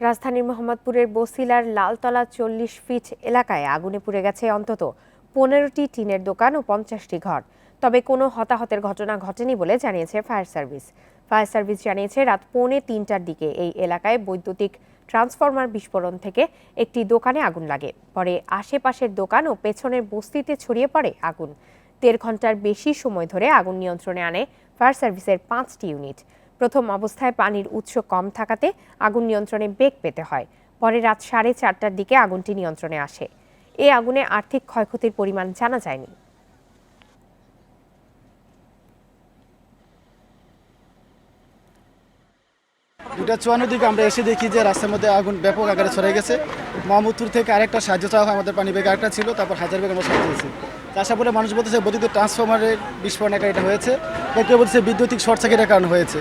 রাজধানীর মোহাম্মদপুরের বসিলার লালতলা চল্লিশ ফিট এলাকায় আগুনে পুড়ে গেছে অন্তত পনেরোটি টিনের দোকান ও পঞ্চাশটি ঘর। তবে কোনো হতাহতের ঘটনা ঘটেনি বলে জানিয়েছে ফায়ার সার্ভিস। ফায়ার সার্ভিস জানিয়েছে, রাত পৌনে তিনটার দিকে এই এলাকায় বৈদ্যুতিক ট্রান্সফরমার বিস্ফোরণ থেকে একটি দোকানে আগুন লাগে। পরে আশেপাশের দোকান ও পেছনের বস্তিতে ছড়িয়ে পড়ে আগুন। দেড় ঘণ্টার বেশি সময় ধরে আগুন নিয়ন্ত্রণে আনে ফায়ার সার্ভিসের পাঁচটি ইউনিট। প্রথম অবস্থায় পানির উৎস কম থাকাতে আগুন নিয়ন্ত্রণে বেগ পেতে হয়। পরে রাত সাড়ে চারটার দিকে আগুনটি নিয়ন্ত্রণে আসে। এ আগুনে আর্থিক ক্ষয়ক্ষতির পরিমাণ জানা যায়নি। দুটা চুয়ান্নর দিকে আমরা এসে দেখি যে রাস্তার মধ্যে আগুন ব্যাপক আকারে ছড়াই গেছে। মোহাম্মদপুর থেকে আরেকটা সাহায্য চাওয়া হয় আমাদের পানি ব্যাগ আরেকটা ছিল, তারপর হাজার ব্যাগ আমরা সাহায্য দিয়েছি। আশা করে মানুষ বলতেছে বৈদ্যুতিক ট্রান্সফরমারের বিস্ফোরণ এটা হয়েছে। কেউ বলছে বিদ্যুতিক শর্ট সার্কিটের কারণ হয়েছে।